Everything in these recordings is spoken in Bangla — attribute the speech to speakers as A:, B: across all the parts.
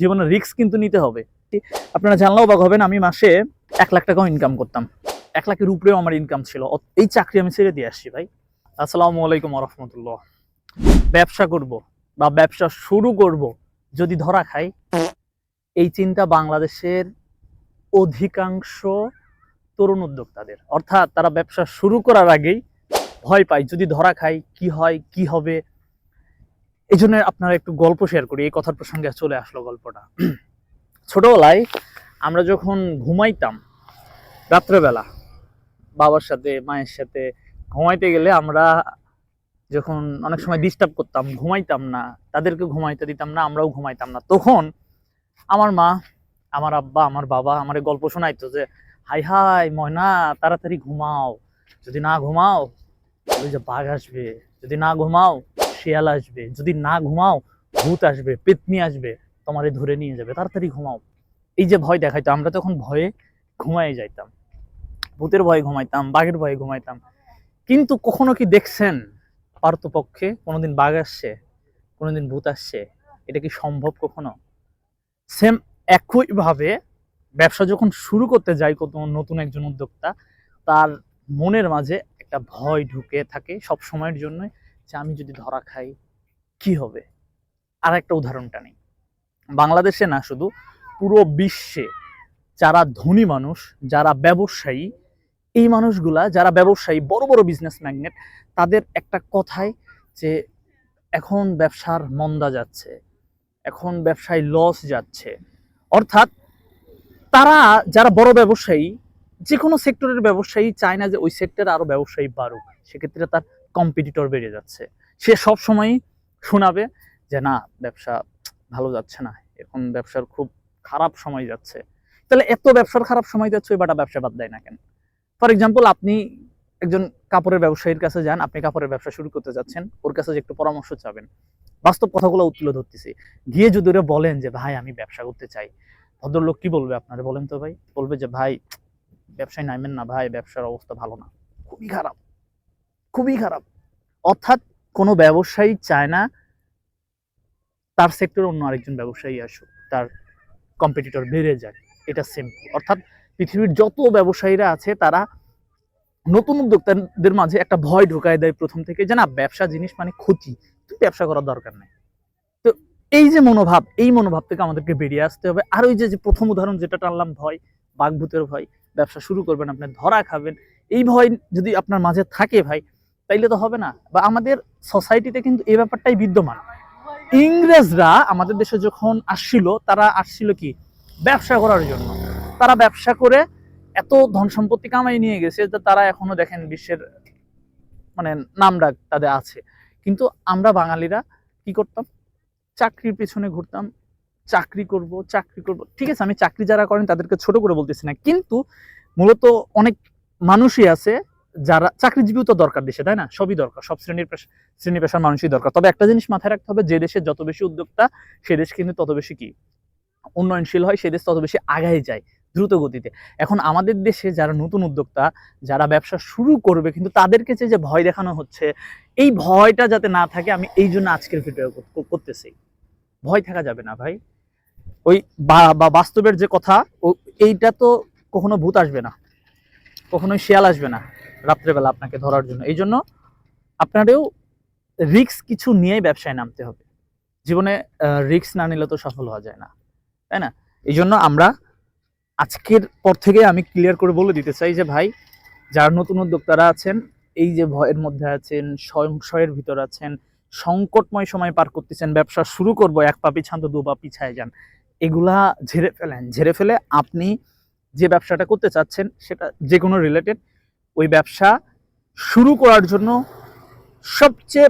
A: জীবনে রিস্ক কিন্তু নিতে হবে। আপনারা জানলেও অবাক হবেন, আমি মাসে এক লাখ টাকাও ইনকাম করতাম। এক লাখের উপরেও আমার ইনকাম ছিল। এই চাকরি আমি ছেড়ে দিয়ে আসছি ভাই। আসসালামু আলাইকুম রহমতুল্লাহ ব্যবসা করব বা ব্যবসা শুরু করব যদি ধরা খাই, এই চিন্তা বাংলাদেশের অধিকাংশ তরুণ উদ্যোক্তাদের। অর্থাৎ তারা ব্যবসা শুরু করার আগেই ভয় পায়, যদি ধরা খাই কি হয়, কি হবে? এই জন্য আপনারা একটু গল্প শেয়ার করি, এই কথার প্রসঙ্গে চলে আসলো গল্পটা। ছোটবেলায় আমরা যখন ঘুমাইতাম, রাত্রেবেলা বাবার সাথে, মায়ের সাথে, ঘুমাইতে গেলে আমরা যখন অনেক সময় ডিস্টার্ব করতাম, ঘুমাইতাম না, তাদেরকে ঘুমাইতে দিতাম না, আমরাও ঘুমাইতাম না, তখন আমার মা, আমার আব্বা, আমার বাবা আমার গল্প শোনাইতো যে, হাই হাই, ময়না, তাড়াতাড়ি ঘুমাও, যদি না ঘুমাও ওই যে বাঘ আসবে, যদি না ঘুমাও শিয়াল আসবে, যদি না ঘুমাও, ভূত আসবে, পেতনি আসবে, তোমারে ধরে নিয়ে যাবে, তাড়াতাড়ি ঘুমাও। এই যে ভয় দেখাইতো আমরা তখন ভয়ে ঘুমাই যাইতাম। ভূতের ভয়ে ঘুমাইতাম, বাঘের ভয়ে ঘুমাইতাম। কিন্তু কখনো কি দেখছেন পারতপক্ষে কোনোদিন বাঘ আসছে, কোনোদিন ভূত আসছে, এটা কি সম্ভব কখনো? সেম একইভাবে ব্যবসা যখন শুরু করতে যায় কত নতুন একজন উদ্যোক্তা, তার মনের মাঝে একটা ভয় ঢুকে থাকে সব সময়ের জন্য যে আমি যদি ধরা খাই, কি হবে? আর একটা উদাহরণটা নেই বাংলাদেশে না শুধু, পুরো বিশ্বে যারা ধনী মানুষ, যারা ব্যবসায়ী, এই মানুষগুলা, যারা ব্যবসায়ী, বড় বড় বিজনেস ম্যাগনেট তাদের একটা কথাই যে এখন ব্যবসার মন্দা যাচ্ছে, এখন ব্যবসায় লস যাচ্ছে। অর্থাৎ তারা, যারা বড় ব্যবসায়ী যে কোনো সেক্টরের ব্যবসায়ী চায় না যে ওই সেক্টরে আরও ব্যবসায়ী বাড়ুক। সেক্ষেত্রে তার কম্পিটিটর বেড়ে যাচ্ছে। সে সব সময় শোনাবে যে, না, ব্যবসা ভালো যাচ্ছে না। এখন ব্যবসার খুব খারাপ সময় যাচ্ছে। তাহলে এত ব্যবসার খারাপ সময় যাচ্ছে, ওই বাটা ব্যবসা বাদ দেয় না কেন? ফর এক্সাম্পল আপনি একজন কাপড়ের ব্যবসায়ীর কাছে যান, আপনি কাপড়ের ব্যবসা শুরু করতে যাচ্ছেন, ওর কাছে যে একটু পরামর্শ চাবেন। বাস্তব কথাগুলো তুলে ধরতেছি। গিয়ে যদি ওরা বলেন যে, ভাই, আমি ব্যবসা করতে চাই। ভদ্রলোক কি বলবে আপনারা বলেন তো ভাই? বলবে যে, ভাই, ব্যবসায় নামেন না ভাই, ব্যবসার অবস্থা ভালো না। খুবই খারাপ। খুবই খারাপ। অর্থাৎ কোনো ব্যবসায়ী চায় না তার সেক্টরে অন্য আরেকজন ব্যবসায়ী আসুক, তার কম্পিটিটর বেড়ে যায় এটা সিম্পল অর্থাৎ পৃথিবীর যত ব্যবসায়ীরা আছে, তারা নতুন উদ্যোক্তাদের মাঝে একটা ভয় ঢোকায় দেয় প্রথম থেকে যে, না, ব্যবসা জিনিস মানে ক্ষতি ব্যবসা করার দরকার নেই। তো এই যে মনোভাব, এই মনোভাব থেকে আমাদেরকে বেরিয়ে আসতে হবে। আর ওই যে যে প্রথম উদাহরণ যেটা টানলাম, ভয়, বাঘভূতের ভয়, ব্যবসা শুরু করবেন, আপনি ধরা খাবেন। এই ভয় যদি আপনার মাঝে থাকে ভাই তাইলে তো হবে না। বা আমাদের সোসাইটিতে কিন্তু এই ব্যাপারটাই বিদ্যমান। ইংরেজরা আমাদের দেশে যখন আসছিল, তারা আসছিল কি? ব্যবসা করার জন্য। তারা ব্যবসা করে এত ধন সম্পত্তি কামাই নিয়ে গেছে যে তারা এখনও দেখেন বিশ্বের মানে নাম ডাক তাদের আছে। কিন্তু আমরা বাঙালিরা কি করতাম? চাকরির পেছনে ঘুরতাম। চাকরি করব চাকরি করব। ঠিক আছে, আমি চাকরি যারা করেন তাদেরকে ছোট করে বলতেছি না। কিন্তু মূলত অনেক মানুষই আছে যারা চাকরিজীবীও তো দরকার দেশে, তাই না? সবই দরকার, সব শ্রেণির শ্রেণি পেশার মানুষই দরকার। তবে একটা জিনিস মাথায় রাখতে হবে, যে দেশে যত বেশি উদ্যোক্তা, সে দেশ কিন্তু তত বেশি কি? উন্নয়নশীল হয়, সে দেশ তত বেশি আগায় যায়, দ্রুত গতিতে। এখন আমাদের দেশে যারা নতুন উদ্যোক্তা, যারা ব্যবসা শুরু করবে, কিন্তু তাদেরকে যে ভয় দেখানো হচ্ছে, এই ভয়টা যাতে না থাকে, আমি এই জন্য আজকের ভিডিও কর- করতেছি। ভয় থাকা যাবে না ভাই। ওই বা- বাস্তবের যে কথা এইটা তো কখনো ভূত আসবে না। কখনোই শিয়াল আসবে না। রাত্রেবেলা আপনাকে ধরার জন্য। এই জন্য আপনারও রিস্ক কিছু নিয়েই ব্যবসায় নামতে হবে। জীবনে রিস্ক না নিলে তো সফল হওয়া যায় না। তাই না? এই জন্য আমরা আজকের পর থেকে আমি ক্লিয়ার করে বলে দিতে চাই যে, ভাই, যারা নতুন উদ্যোক্তারা আছেন, এই যে ভয়ের মধ্যে আছেন সংশয়ের ভিতর আছেন, সংকটময় সময় পার করতেছেন, ব্যবসা শুরু করব, এক পা পিছান তো দু পা পিছায় যান, এগুলা ঝেড়ে ফেলেন। ঝেড়ে ফেলে আপনি যে ব্যবসাটা করতে চাচ্ছেন, সেটা যে কোনো রিলেটেড ওই ব্যবসা শুরু করার জন্য সবচেয়ে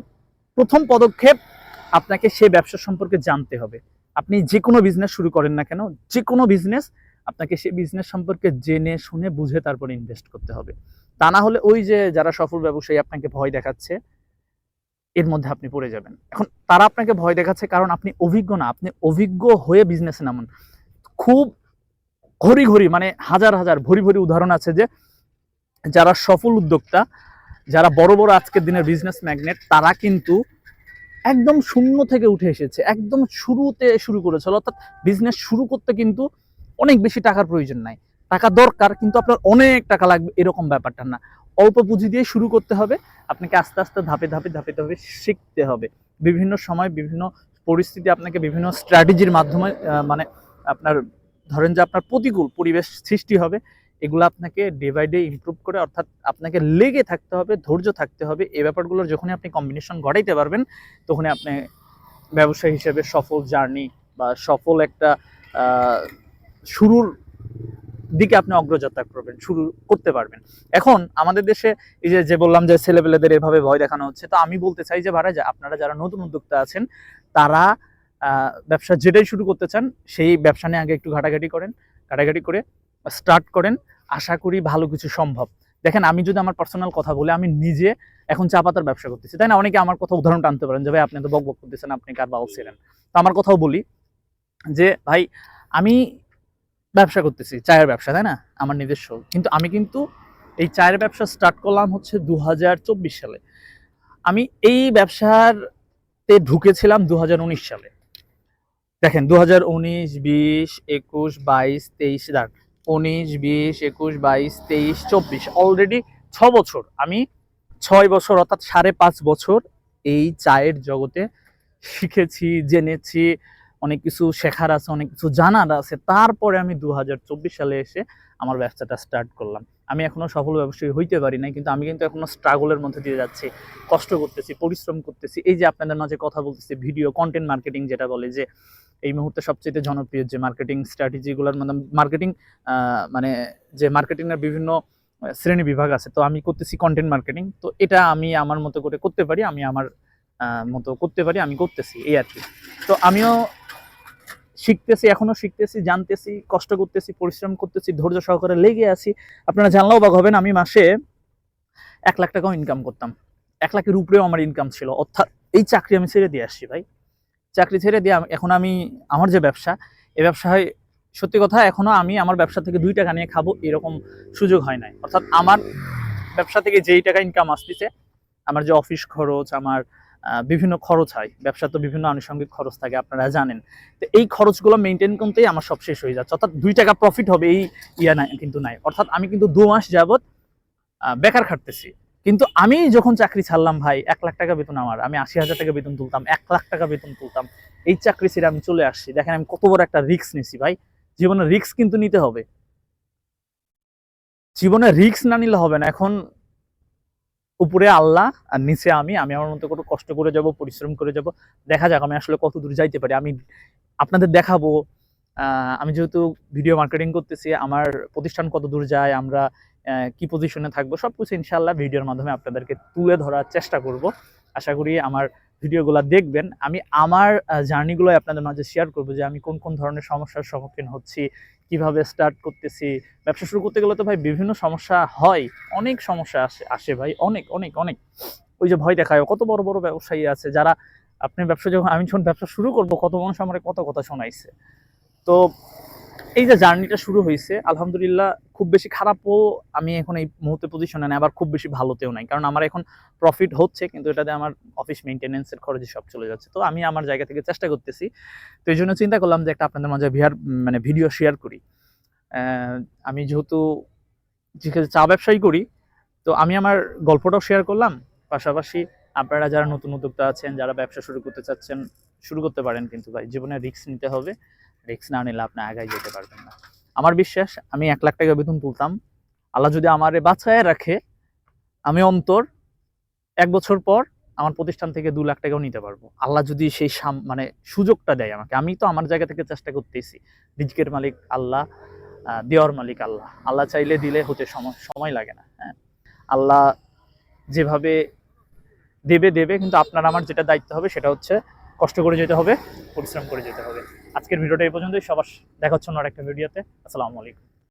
A: প্রথম পদক্ষেপ আপনাকে সেই ব্যবসা সম্পর্কে জানতে হবে। আপনি যে কোনো বিজনেস শুরু করেন না কেন, যে কোনো বিজনেস আপনাকে সেই বিজনেস সম্পর্কে জেনে, শুনে, বুঝে তারপরে ইনভেস্ট করতে হবে। তা না হলে ওই যে যারা সফল ব্যবসায়ী আপনাকে ভয় দেখাচ্ছে, এর মধ্যে আপনি পড়ে যাবেন। এখন তারা আপনাকে ভয় দেখাচ্ছে কারণ আপনি অভিজ্ঞ না, আপনি অভিজ্ঞ হয়ে বিজনেসে নামুন। খুব ঘড়ি ঘড়ি মানে হাজার হাজার, ভরি ভরি উদাহরণ আছে যে যারা সফল উদ্যোক্তা, যারা বড় বড় আজকের দিনের বিজনেস ম্যাগনেট তারা কিন্তু একদম শূন্য থেকে উঠে এসেছে। একদম শুরুতে শুরু করেছিল অর্থাৎ বিজনেস শুরু করতে কিন্তু অনেক বেশি টাকার প্রয়োজন নাই। টাকা দরকার, কিন্তু আপনার অনেক টাকা লাগবে, এরকম ব্যাপারটা না। অল্প পুঁজি দিয়ে শুরু করতে হবে। আপনাকে আস্তে আস্তে ধাপে ধাপে ধাপে ধাপে শিখতে হবে। বিভিন্ন সময় বিভিন্ন পরিস্থিতি আপনাকে বিভিন্ন স্ট্র্যাটেজির মাধ্যমে মানে আপনার ধরেন যে আপনার প্রতিকূল পরিবেশ সৃষ্টি হবে। এগুলো আপনাকে ডে বাই ডে ইমপ্রুভ করে, অর্থাৎ আপনাকে লেগে থাকতে হবে, ধৈর্য থাকতে হবে। এই ব্যাপারগুলোর যখনই আপনি কম্বিনেশন ঘটাইতে পারবেন, তখনই আপনি ব্যবসায়ী হিসেবে সফল জার্নি বা সফল একটা শুরুর দিকে আপনি অগ্রযাত্রা করবেন, শুরু করতে পারবেন। এখন আমাদের দেশে এই যে যে বললাম যে ছেলেপেলেদের এভাবে ভয় দেখানো হচ্ছে, তো আমি বলতে চাই যে ভাড়া আপনারা যারা নতুন উদ্যোক্তা আছেন, তারা ব্যবসা যেটাই শুরু করতে চান, সেই ব্যবসা নিয়ে আগে একটু ঘাটাঘাটি করেন, ঘাটাঘাটি করে স্টার্ট করেন, আশা করি ভালো কিছু সম্ভব। দেখেন, আমি যদি আমার পার্সোনাল কথা বলি, আমি নিজে এখন চা পাতার ব্যবসা করতেছি। তাই না? অনেকে আমার কথা উদাহরণ টানতে পারেন যে, ভাই, আপনি তো বক বক করতেছেন, আপনি কার বাউল ছিলেন? তো আমার কথাও বলি যে, ভাই, আমি ব্যবসা করতেছি, চায়ের ব্যবসা, তাই না? আমার নিজস্ব। কিন্তু আমি কিন্তু এই চায়ের ব্যবসা স্টার্ট করলাম হচ্ছে দু হাজার চব্বিশ সালে। আমি এই ব্যবসাতে ঢুকেছিলাম দু হাজার উনিশ সালে। দেখেন দু হাজার উনিশ, বিশ, একুশ, বাইশ, তেইশ উনিশ, বিশ, একুশ, বাইশ, তেইশ, চব্বিশ। অলরেডি ছ বছর। আমি ছয় বছর, অর্থাৎ সাড়ে পাঁচ বছর এই চায়ের জগতে শিখেছি, জেনেছি, অনেক কিছু শেখার আছে, অনেক কিছু জানার আছে। তারপরে আমি দু হাজার চব্বিশ সালে এসে আমার ব্যবসাটা স্টার্ট করলাম। আমি এখনও সফল ব্যবসায়ী হইতে পারি নাই, কিন্তু আমি কিন্তু এখনও স্ট্রাগলের মধ্যে দিয়ে যাচ্ছি, কষ্ট করতেছি, পরিশ্রম করতেছি। এই যে আপনাদের মাঝে কথা বলতেছি ভিডিও কন্টেন্ট মার্কেটিং যেটা বলে যে, এই মুহূর্তে সবচেয়ে জনপ্রিয় যে মার্কেটিং স্ট্র্যাটেজিগুলোর মধ্যে মার্কেটিং মানে যে মার্কেটিংয়ের বিভিন্ন শ্রেণি বিভাগ আছে, তো আমি করতেছি কন্টেন্ট মার্কেটিং তো এটা আমি আমার মতো করে করতে পারি, আমি আমার মতো করতে পারি, আমি করতেছি, এই আর কি। তো আমিও শিখতেছি, এখনও শিখতেছি, জানতেছি, কষ্ট করতেছি, পরিশ্রম করতেছি, ধৈর্য সহকারে লেগে আছি। আপনারা জানলেও অবাক হবেন, আমি মাসে এক লাখ টাকাও ইনকাম করতাম। এক লাখের উপরেও আমার ইনকাম ছিল। অর্থাৎ এই চাকরি আমি ছেড়ে দিয়ে আসছি ভাই। চাকরি ছেড়ে দিয়ে এখন আমি, আমার যে ব্যবসা এই ব্যবসায় সত্যি কথা, এখনও আমি আমার ব্যবসা থেকে দুই টাকা নিয়ে খাব, এরকম সুযোগ হয় নাই। অর্থাৎ আমার ব্যবসা থেকে যেই টাকা ইনকাম আসতেছে, আমার যে অফিস খরচ, আমার বিভিন্ন খরচ হয়। ব্যবসা তো বিভিন্ন আনুষঙ্গিক খরচ থাকে আপনারা জানেন। তো এই খরচগুলো মেনটেন করতেই আমার সব শেষ হয়ে যাচ্ছে। অর্থাৎ দুই টাকা প্রফিট হবে এই ইয়া নাই কিন্তু নাই। অর্থাৎ আমি কিন্তু দু মাস আহ, বেকার খাটতেছি। কিন্তু আমি যখন চাকরি ছাড়লাম ভাই এক লাখ টাকা বেতন আমার। আমি আশি হাজার টাকা বেতন তুলতাম এক লাখ টাকা বেতন তুলতাম। এই চাকরি ছেড়ে আমি চলে আসছি। দেখেন আমি কত বড় একটা রিস্ক নিছি ভাই। জীবনে রিস্ক কিন্তু নিতে হবে। জীবনে রিস্ক না নিলে হবে না। এখন উপরে আল্লাহ, আর নিচে আমি আমি আমার মতো করে কষ্ট করে যাব, পরিশ্রম করে যাব। দেখা যাক আমি আসলে কত দূর যাইতে পারি। আমি আপনাদের দেখাবো আমি যেহেতু ভিডিও মার্কেটিং করতেছি, আমার প্রতিষ্ঠান কত দূর যায়, আমরা কি পজিশনে থাকব সব কিছু ইনশাল্লাহ ভিডিওর মাধ্যমে আপনাদেরকে তুলে ধরার চেষ্টা করব। আশা করি আমার ভিডিওগুলো দেখবেন। আমি আমার জার্নিগুলো আপনাদের মাঝে শেয়ার করব যে আমি কোন কোন ধরনের সমস্যার সম্মুখীন হচ্ছি কীভাবে স্টার্ট করতেছি? ব্যবসা শুরু করতে গেলে তো ভাই বিভিন্ন সমস্যা হয়। অনেক সমস্যা আসে আসে ভাই, অনেক অনেক অনেক। ওই যে ভয় দেখায়, কত বড় বড় ব্যবসায়ী আছে যারা আপনি ব্যবসা যখন, আমি যখন ব্যবসা শুরু করব, কত মানুষ আমার কত কথা শোনাইছে। তো এই যে জার্নিটা শুরু হয়েছে, আলহামদুলিল্লাহ খুব বেশি খারাপও আমি এখন এই মুহূর্তে পজিশনে নাই, আবার খুব বেশি ভালোতেও নাই। কারণ আমার এখন প্রফিট হচ্ছে, কিন্তু এটাতে আমার অফিস মেনটেনেন্সের খরচে সব চলে যাচ্ছে। তো আমি আমার জায়গা থেকে চেষ্টা করতেছি। তো এই জন্য চিন্তা করলাম যে একটা আপনাদের মাঝে ভিয়ার মানে ভিডিও শেয়ার করি। আমি যেহেতু যেহেতু চা ব্যবসায়ী করি, তো আমি আমার গল্পটাও শেয়ার করলাম। পাশাপাশি আপনারা যারা নতুন উদ্যোক্তা আছেন, যারা ব্যবসা শুরু করতে চাচ্ছেন, শুরু করতে পারেন কিন্তু ভাই, জীবনে রিস্ক নিতে হবে। রিস্ক না নিলে আপনি আগায় যেতে পারবেন না। আমার বিশ্বাস, আমি এক লাখ টাকা বেতন তুলতাম। আল্লাহ যদি আমারে বাঁচায় রাখে, আমি অন্তর এক বছর পর আমার প্রতিষ্ঠান থেকে দু লাখ টাকাও নিতে পারব। আল্লাহ যদি সেই সাম- মানে সুযোগটা দেয় আমাকে, আমি তো আমার জায়গা থেকে চেষ্টা করতেছি। রিজিকের মালিক আল্লাহ দেওয়ার মালিক আল্লাহ। আল্লাহ চাইলে দিলে হতে সময় সময় লাগে না হ্যাঁ। আল্লাহ যেভাবে দেবে দেবে, কিন্তু আপনার আমার যেটা দায়িত্ব হবে সেটা হচ্ছে কষ্ট করে যেতে হবে, পরিশ্রম করে যেতে হবে। আজকের ভিডিওটা এই পর্যন্তই। সবার দেখা হচ্ছে অন্য একটা ভিডিওতে। আসসালামু আলাইকুম।